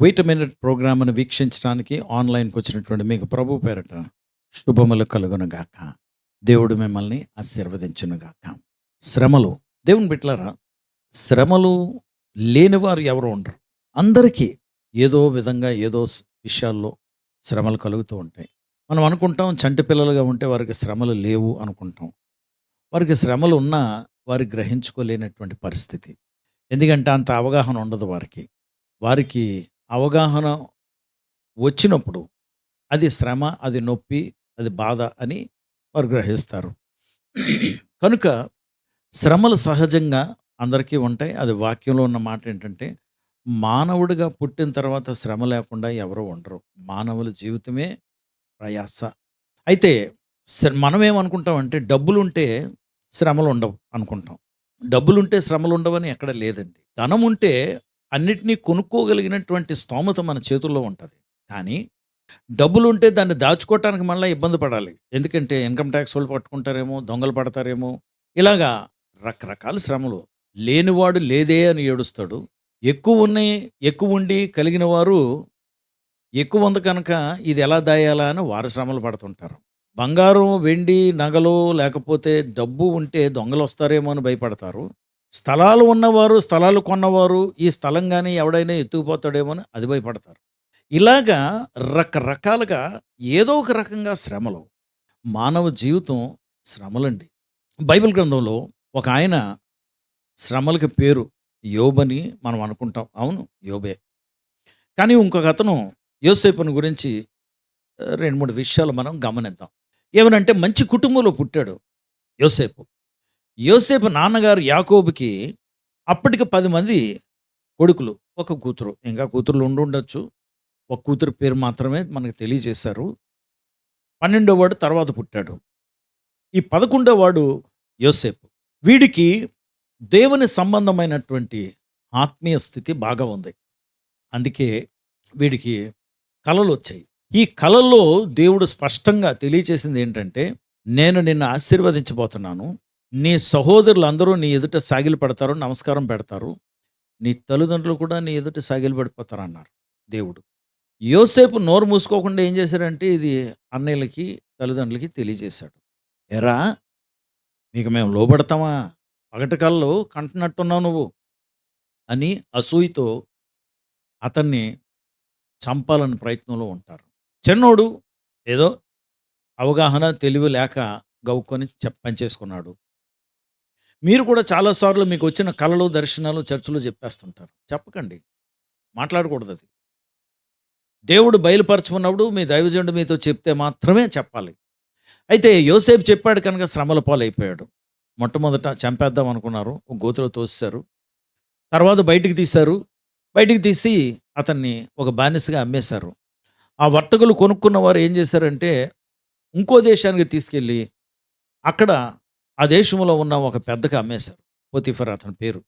Wait minute ప్రోగ్రామ్ను వీక్షించడానికి ఆన్లైన్కి వచ్చినటువంటి మీకు ప్రభు పేరట శుభములు కలుగునుగాక. దేవుడు మిమ్మల్ని ఆశీర్వదించునుగాక. శ్రమలు దేవుని బిట్లారా శ్రమలు లేనివారు ఎవరు ఉండరు. అందరికీ ఏదో విధంగా ఏదో విషయాల్లో శ్రమలు కలుగుతూ ఉంటాయి. మనం అనుకుంటాం చంటి పిల్లలుగా ఉంటే వారికి శ్రమలు లేవు అనుకుంటాం. వారికి శ్రమలు ఉన్నా వారు గ్రహించుకోలేనటువంటి పరిస్థితి. ఎందుకంటే అంత అవగాహన ఉండదు వారికి. వారికి అవగాహన వచ్చినప్పుడు అది శ్రమ అది నొప్పి అది బాధ అని వారు గ్రహిస్తారు. కనుక శ్రమలు సహజంగా అందరికీ ఉంటాయి. అది వాక్యంలో ఉన్న మాట ఏంటంటే మానవుడిగా పుట్టిన తర్వాత శ్రమ లేకుండా ఎవరు ఉండరు. మానవుల జీవితమే ప్రయాస. అయితే శ్ర- మనం ఏమనుకుంటామంటే డబ్బులు ఉంటే శ్రమలు ఉండవు అనుకుంటాం. డబ్బులుంటే శ్రమలు ఉండవని ఎక్కడ లేదండి. ధనం ఉంటే అన్నిటినీ కొనుక్కోగలిగినటువంటి స్తోమత మన చేతుల్లో ఉంటుంది. కానీ డబ్బులు ఉంటే దాన్ని దాచుకోవటానికి మళ్ళీ ఇబ్బంది పడాలి. ఎందుకంటే ఇన్కమ్ ట్యాక్స్ వాళ్ళు పట్టుకుంటారేమో దొంగలు పడతారేమో ఇలాగా రకరకాల శ్రమలు. లేనివాడు లేదే అని ఏడుస్తాడు. ఎక్కువ ఉన్నాయి ఎక్కువ ఉండి కలిగిన వారు ఎక్కువ ఉంది కనుక ఇది ఎలా దాయాలా అని వారు శ్రమలు పడుతుంటారు. బంగారం వెండి నగలు లేకపోతే డబ్బు ఉంటే దొంగలు వస్తారేమో అని భయపడతారు. స్థలాలు ఉన్నవారు స్థలాలు కొన్నవారు ఈ స్థలం కానీ ఎవడైనా ఎత్తుకుపోతాడేమో అని అది భయపడతారు. ఇలాగా రకరకాలుగా ఏదో ఒక రకంగా శ్రమలు మానవ జీవితం శ్రమలండి. బైబిల్ గ్రంథంలో ఒక ఆయన శ్రమలకి పేరు యోబని మనం అనుకుంటాం. అవును యోబే. కానీ ఇంకొక అతను యోసేపుని గురించి రెండు మూడు విషయాలు మనం గమనిద్దాం. ఏమనంటే మంచి కుటుంబంలో పుట్టాడు యోసేపు. యోసేపు నాన్నగారు యాకోబుకి అప్పటికి పది మంది కొడుకులు. ఒక కూతురు. ఇంకా కూతురులు ఉండి ఉండొచ్చు. ఒక కూతురు పేరు మాత్రమే మనకు తెలియజేశారు. పన్నెండో వాడు తర్వాత పుట్టాడు. ఈ పదకొండో వాడు యోసేపు. వీడికి దేవుని సంబంధమైనటువంటి ఆత్మీయ స్థితి బాగా ఉంది. అందుకే వీడికి కళలు వచ్చాయి. ఈ కలలో దేవుడు స్పష్టంగా తెలియచేసింది ఏంటంటే నేను నిన్ను ఆశీర్వదించబోతున్నాను. నీ సహోదరులు అందరూ నీ ఎదుట సాగిలు పడతారు నమస్కారం పెడతారు. నీ తల్లిదండ్రులు కూడా నీ ఎదుట సాగిలు పడిపోతారు అన్నారు దేవుడు. యోసేపు నోరు మూసుకోకుండా ఏం చేశారంటే ఇది అన్నయ్యలకి తల్లిదండ్రులకి తెలియజేశాడు. ఎరా మీకు మేము లోబడతామా? పగటి కళ్ళు కంటున్నట్టున్నావు నువ్వు అని అసూయతో అతన్ని చంపాలని ప్రయత్నంలో ఉంటారు. చిన్నోడు ఏదో అవగాహన తెలివి లేక గవ్వుకొని చెప్ పనిచేసుకున్నాడు మీరు కూడా చాలాసార్లు మీకు వచ్చిన కళలు దర్శనాలు చర్చలు చెప్పేస్తుంటారు. చెప్పకండి. మాట్లాడకూడదు అది దేవుడు బయలుపరచుకున్నప్పుడు మీ దైవజనుడు మీతో చెప్తే మాత్రమే చెప్పాలి. అయితే యోసేపు చెప్పాడు కనుక శ్రమల పాలైపోయాడు. మొట్టమొదట చంపేద్దాం అనుకున్నారు. ఒక గోతులో తోసేశారు. తర్వాత బయటికి తీశారు. బయటికి తీసి అతన్ని ఒక బానిసగా అమ్మేశారు. ఆ వర్తకులు కొనుక్కున్న వారు ఏం చేశారంటే ఇంకో దేశానికి తీసుకెళ్ళి అక్కడ ఆ దేశంలో ఉన్న ఒక పెద్దకి అమ్మేశారు పోతిఫర్ అతని పేరు.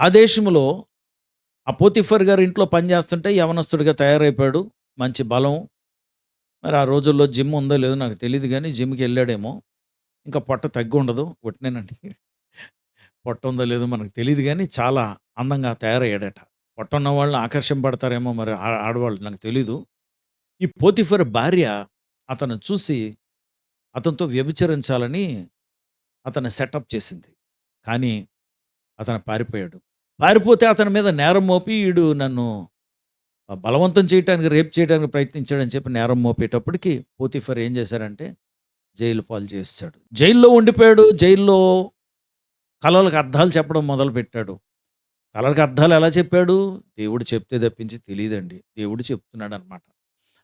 ఆ దేశంలో ఆ పోతిఫర్ గారి ఇంట్లో పనిచేస్తుంటే యవనస్తుడిగా తయారైపోయాడు మంచి బలం. మరి ఆ రోజుల్లో జిమ్ ఉందో లేదో నాకు తెలియదు కానీ జిమ్కి వెళ్ళాడేమో. ఇంకా పొట్ట తగ్గి ఉండదు ఒట్టినేనండి. పొట్ట ఉందో లేదో మనకు తెలియదు కానీ చాలా అందంగా తయారయ్యాడట. పొట్ట ఉన్న వాళ్ళని ఆకర్షింపడతారేమో మరి ఆ- ఆడవాళ్ళు నాకు తెలీదు. ఈ పోతిఫర్ భార్య అతను చూసి అతనితో వ్యభిచరించాలని అతను సెటప్ చేసింది. కానీ అతను పారిపోయాడు. పారిపోతే అతని మీద నేరం మోపి వీడు నన్ను బలవంతం చేయడానికి రేప్ చేయడానికి ప్రయత్నించాడని చెప్పి నేరం మోపేటప్పటికి పోతిఫర్ ఏం చేశారంటే జైలు పాలు చేస్తాడు. జైల్లో ఉండిపోయాడు. జైల్లో కళలకు అర్థాలు చెప్పడం మొదలుపెట్టాడు. కళలకు అర్థాలు ఎలా చెప్పాడు? దేవుడు చెప్తే తప్పించి తెలియదండి. దేవుడు చెప్తున్నాడు అనమాట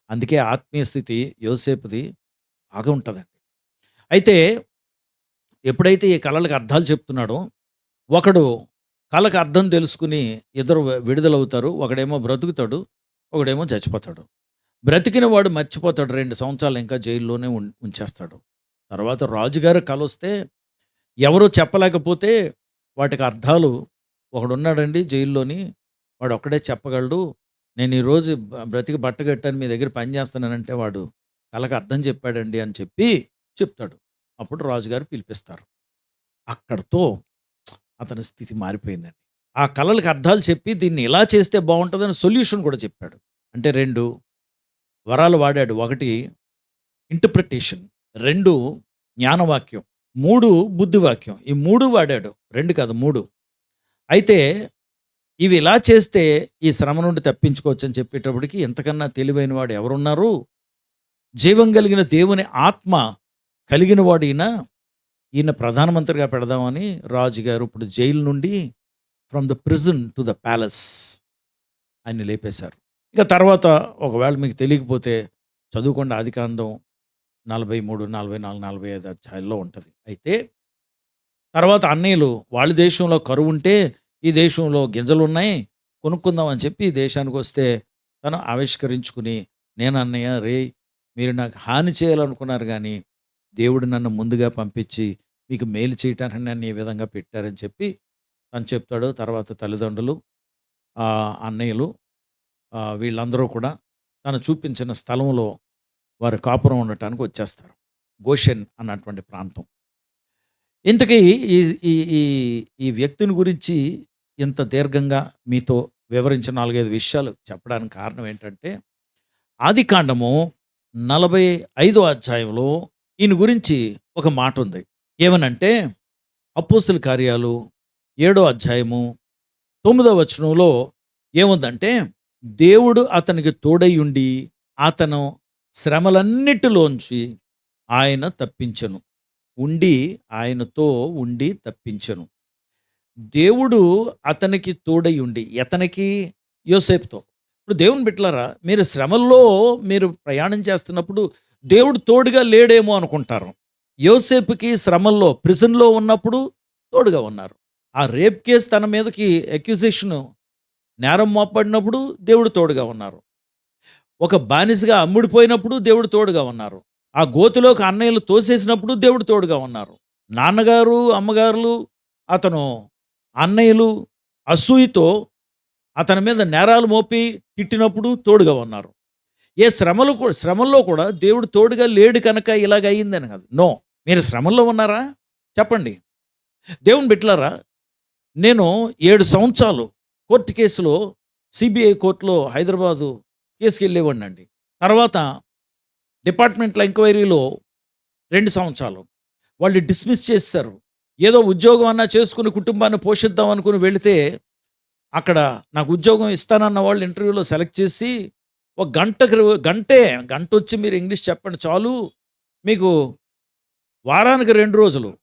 అందుకే ఆత్మీయ స్థితి యోసేపుది బాగా ఉంటుందండి అయితే ఎప్పుడైతే ఈ కళలకు అర్థాలు చెప్తున్నాడో ఒకడు కళకు అర్థం తెలుసుకుని ఇద్దరు విడుదలవుతారు. ఒకడేమో బ్రతుకుతాడు ఒకడేమో చచ్చిపోతాడు. బ్రతికిన వాడు మర్చిపోతాడు. రెండు సంవత్సరాలు ఇంకా జైల్లోనే ఉం- ఉంచేస్తాడు. తర్వాత రాజుగారు కళ వస్తే చెప్పలేకపోతే వాటికి అర్థాలు ఒకడున్నాడండి జైల్లోని వాడు ఒక్కడే చెప్పగలడు. నేను ఈరోజు బ్రతికి బట్టగట్టాను మీ దగ్గర పని చేస్తున్నానంటే వాడు కళకు అర్థం చెప్పాడండి అని చెప్పి చెప్తాడు. అప్పుడు రాజుగారు పిలిపిస్తారు. అక్కడితో అతని స్థితి మారిపోయిందండి. ఆ కళలకు అర్థాలు చెప్పి దీన్ని ఇలా చేస్తే బాగుంటుందని సొల్యూషన్ కూడా చెప్పాడు. అంటే రెండు వరాలు వాడాడు. ఒకటి ఇంటర్ప్రిటేషన్ రెండు జ్ఞానవాక్యం మూడు బుద్ధివాక్యం. ఈ మూడు వాడాడు. రెండు కాదు మూడు. అయితే ఇవి ఇలా చేస్తే ఈ శ్రమ నుండి తప్పించుకోవచ్చు అని చెప్పేటప్పటికి ఎంతకన్నా తెలివైన వాడు ఎవరున్నారు? జీవం కలిగిన దేవుని ఆత్మ కలిగిన వాడు ఈయన ఈయన ప్రధానమంత్రిగా పెడదామని రాజుగారు ఇప్పుడు జైలు నుండి from the prison to the palace ఆయన్ని లేపేశారు. ఇక తర్వాత ఒకవేళ మీకు తెలియకపోతే చదువుకుండా ఆదికాండం నలభై మూడు నలభై నాలుగు నలభై ఐదు అధ్యాయుల్లో ఉంటుంది. అయితే తర్వాత అన్నయ్యలు వాళ్ళ దేశంలో కరువు ఉంటే ఈ దేశంలో గింజలు ఉన్నాయి కొనుక్కుందాం అని చెప్పి ఈ దేశానికి వస్తే తను ఆవిష్కరించుకుని నేను అన్నయ్య రే మీరు నాకు హాని చేయాలనుకున్నారు కానీ దేవుడు నన్ను ముందుగా పంపించి మీకు మేలు చేయటానికి నన్ను ఈ విధంగా పెట్టారని చెప్పి తను చెప్తాడు. తర్వాత తల్లిదండ్రులు అన్నయ్యలు వీళ్ళందరూ కూడా తను చూపించిన స్థలంలో వారు కాపురం ఉండటానికి వచ్చేస్తారు. గోషన్ అన్నటువంటి ప్రాంతం. ఇంతకీ ఈ ఈ ఈ ఈ వ్యక్తిని గురించి ఇంత దీర్ఘంగా మీతో వివరించిన నాలుగైదు విషయాలు చెప్పడానికి కారణం ఏంటంటే ఆది కాండము నలభై ఐదో అధ్యాయంలో ఈయన గురించి ఒక మాట ఉంది. ఏమనంటే అపోస్తుల కార్యాలు ఏడో అధ్యాయము తొమ్మిదో వచనంలో ఏముందంటే దేవుడు అతనికి తోడయ్యుండి అతను శ్రమలన్నిటిలోంచి ఆయన తప్పించను. ఉండి ఆయనతో ఉండి తప్పించను. దేవుడు అతనికి తోడై ఉండి ఎతనికి? యోసేపుతో. ఇప్పుడు దేవుని బిట్లారా మీరు శ్రమల్లో మీరు ప్రయాణం చేస్తున్నప్పుడు దేవుడు తోడుగా లేడేమో అనుకుంటారు. యోసేపుకి శ్రమల్లో ప్రిజన్లో ఉన్నప్పుడు తోడుగా ఉన్నారు. ఆ రేప్ కేసు తన మీదకి అక్యూజేషన్ నేరం మోపడినప్పుడు దేవుడు తోడుగా ఉన్నారు. ఒక బానిసగా అమ్ముడిపోయినప్పుడు దేవుడు తోడుగా ఉన్నారు. ఆ గోతిలోకి అన్నయ్యలు తోసేసినప్పుడు దేవుడు తోడుగా ఉన్నారు. నాన్నగారు అమ్మగారులు అతను అన్నయ్యలు అసూయతో అతని మీద నేరాలు మోపి తిట్టినప్పుడు తోడుగా ఉన్నారు. ఏ శ్రమలు కూడా శ్రమల్లో కూడా దేవుడు తోడుగా లేడు కనుక ఇలాగ అయ్యిందని కాదు. నో. మీరు శ్రమల్లో ఉన్నారా? చెప్పండి. దేవుని బిట్లారా నేను ఏడు సంవత్సరాలు కోర్టు కేసులో సిబిఐ కోర్టులో హైదరాబాదు కేసుకి వెళ్ళేవాడిని అండి. తర్వాత డిపార్ట్మెంట్ల ఎంక్వైరీలో రెండు సంవత్సరాలు. వాళ్ళు డిస్మిస్ చేస్తారు ఏదో ఉద్యోగం అన్నా చేసుకుని కుటుంబాన్ని పోషిద్దాం అనుకుని వెళితే అక్కడ నాకు ఉద్యోగం ఇస్తానన్న వాళ్ళు ఇంటర్వ్యూలో సెలెక్ట్ చేసి ఒక గంటకి గంటే గంట వచ్చి మీరు ఇంగ్లీష్ చెప్పండి చాలు. మీకు వారానికి రెండు రోజులు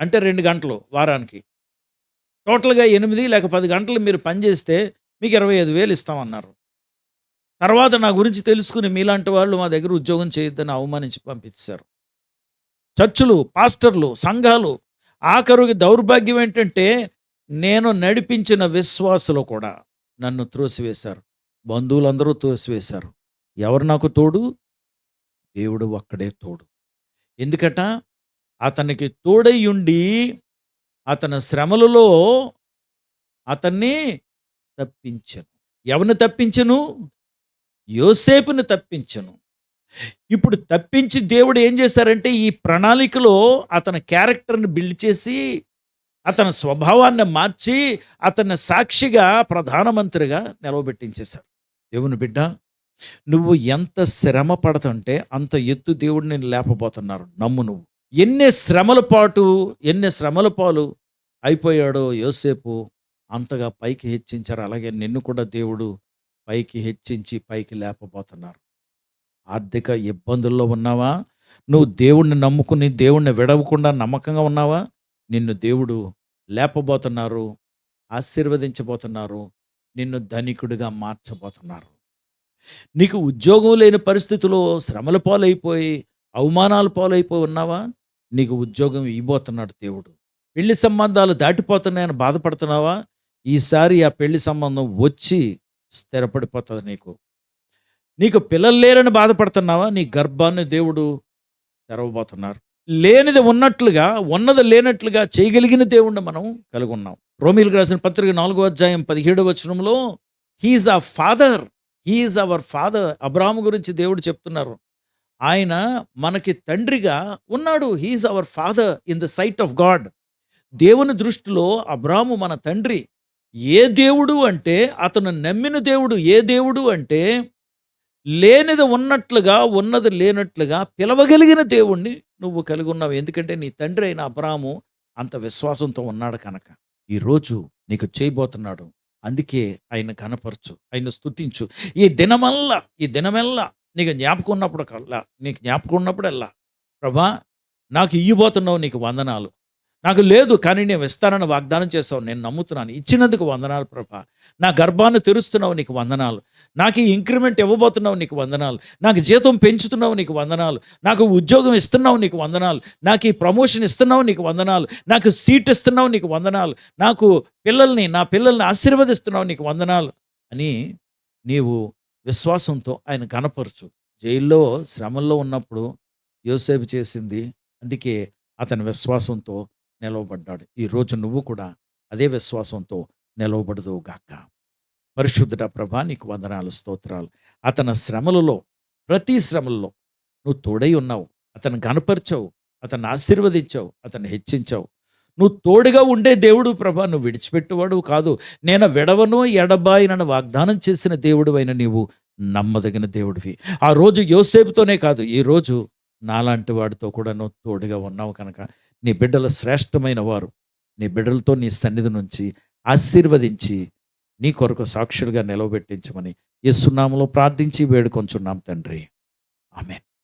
అంటే రెండు గంటలు వారానికి. టోటల్గా ఎనిమిది లేక పది గంటలు మీరు పనిచేస్తే మీకు ఇరవై ఐదు వేలు ఇస్తామన్నారు. తర్వాత నా గురించి తెలుసుకుని మీలాంటి వాళ్ళు మా దగ్గర ఉద్యోగం చేయొద్దని అవమానించి పంపించారు చర్చులు పాస్టర్లు సంఘాలు ఆఖరుకి దౌర్భాగ్యం ఏంటంటే నేను నడిపించిన విశ్వాసులు కూడా నన్ను త్రోసివేశారు. బంధువులందరూ తోసివేశారు. ఎవరు నాకు తోడు? దేవుడు ఒక్కడే తోడు. ఎందుకట? అతనికి తోడై ఉండి అతని శ్రమలలో అతన్ని తప్పించను. ఎవరిని తప్పించను? యోసేపుని తప్పించను. ఇప్పుడు తప్పించి దేవుడు ఏం చేశారంటే ఈ ప్రణాళికలో అతని క్యారెక్టర్ని బిల్డ్ చేసి అతని స్వభావాన్ని మార్చి అతన్ని సాక్షిగా ప్రధానమంత్రిగా నిలవబెట్టించేశారు. దేవుని బిడ్డ నువ్వు ఎంత శ్రమ పడుతుంటే అంత ఎత్తు దేవుడిని లేపబోతున్నారు. నమ్ము నువ్వు. ఎన్ని శ్రమల పాటు ఎన్ని శ్రమల పాలు అయిపోయాడో యోసేపు అంతగా పైకి హెచ్చించారు. అలాగే నిన్ను కూడా దేవుడు పైకి హెచ్చించి పైకి లేపబోతున్నారు. ఆర్థిక ఇబ్బందుల్లో ఉన్నావా? నువ్వు దేవుణ్ణి నమ్ముకుని దేవుణ్ణి విడవకుండా నమ్మకంగా ఉన్నావా? నిన్ను దేవుడు లేపబోతున్నారు ఆశీర్వదించబోతున్నారు నిన్ను ధనికుడిగా మార్చబోతున్నారు. నీకు ఉద్యోగం లేని పరిస్థితిలో శ్రమల పాలైపోయి అవమానాల పాలైపోయి ఉన్నావా? నీకు ఉద్యోగం ఇవ్వబోతున్నాడు దేవుడు. పెళ్ళి సంబంధాలు దాటిపోతున్నాయని బాధపడుతున్నావా? ఈసారి ఆ పెళ్ళి సంబంధం వచ్చి స్థిరపడిపోతుంది నీకు. నీకు పిల్లలు లేరని బాధపడుతున్నావా? నీ గర్భాన్ని దేవుడు తెరవబోతున్నారు. లేనిది ఉన్నట్లుగా ఉన్నది లేనట్లుగా చేయగలిగిన దేవుణ్ణి మనం కలిగి ఉన్నాం రోమిల్కి రాసిన పత్రిక నాలుగో అధ్యాయం పదిహేడు వచనంలో he is a father he is our father Abraham గురించి దేవుడు చెప్తున్నారు. ఆయన మనకి తండ్రిగా ఉన్నాడు. He is our father in the sight of God దేవుని దృష్టిలో అబ్రాహము మన తండ్రి. ఏ దేవుడు అంటే అతను నమ్మిన దేవుడు ఏ దేవుడు అంటే లేనిది ఉన్నట్లుగా ఉన్నది లేనట్లుగా పిలవగలిగిన దేవుణ్ణి నువ్వు కలిగి ఉన్నావు. ఎందుకంటే నీ తండ్రి అయిన అబ్రాము అంత విశ్వాసంతో ఉన్నాడు కనుక. ఈరోజు నీకు చేయబోతున్నాడు. అందుకే ఆయన కనపరచు ఆయన స్తుతించు. ఈ దినమల్లా ఈ దినమెల్లా నీకు జ్ఞాపకం ఉన్నప్పుడు కల్లా నీకు జ్ఞాపకం ఉన్నప్పుడల్లా ప్రభా నాకు ఇయ్యబోతున్నావు నీకు వందనాలు. నాకు లేదు కానీ నేను ఇస్తానని వాగ్దానం చేసావు నేను నమ్ముతున్నాను. ఇచ్చినందుకు వందనాలు ప్రభా. నా గర్భాన్ని తెరుస్తున్నావు నీకు వందనాలు. నాకు ఈ ఇంక్రిమెంట్ ఇవ్వబోతున్నావు నీకు వందనాలు. నాకు జీతం పెంచుతున్నావు నీకు వందనాలు. నాకు ఉద్యోగం ఇస్తున్నావు నీకు వందనాలు. నాకు ఈ ప్రమోషన్ ఇస్తున్నావు నీకు వందనాలు. నాకు సీట్ ఇస్తున్నావు నీకు వందనాలు. నాకు పిల్లల్ని నా పిల్లల్ని ఆశీర్వదిస్తున్నావు నీకు వందనాలు. అని నీవు విశ్వాసంతో ఆయన కనపరచు. జైల్లో శ్రమల్లో ఉన్నప్పుడు యోసేపు చేసింది. అందుకే అతని విశ్వాసంతో నిలవబడ్డాడు. ఈరోజు నువ్వు కూడా అదే విశ్వాసంతో నిలవబడదువు గాక. పరిశుద్ధుడ ప్రభా నీకు వందనాలు స్తోత్రాలు. అతని శ్రమలలో ప్రతి శ్రమలలో నువ్వు తోడై ఉన్నావు. అతను కనపరిచావు అతన్ని ఆశీర్వదించావు అతన్ని హెచ్చించావు. నువ్వు తోడుగా ఉండే దేవుడు ప్రభా నువ్వు విడిచిపెట్టేవాడు కాదు. నేను విడవను ఎడబాయినను వాగ్దానం చేసిన దేవుడు అయిన నీవు నమ్మదగిన దేవుడివి. ఆ రోజు యోసేపుతోనే కాదు ఈ రోజు నాలాంటి వాడితో కూడా నువ్వు తోడుగా ఉన్నావు కనుక. నీ బిడ్డలు శ్రేష్టమైన వారు. నీ బిడ్డలతో నీ సన్నిధి నుంచి ఆశీర్వదించి నీ కొరకు సాక్షులుగా నిలవబెట్టించమని ఈ సున్నాములో ప్రార్థించి వేడుకొంచున్నాం తండ్రి. ఆమెన్.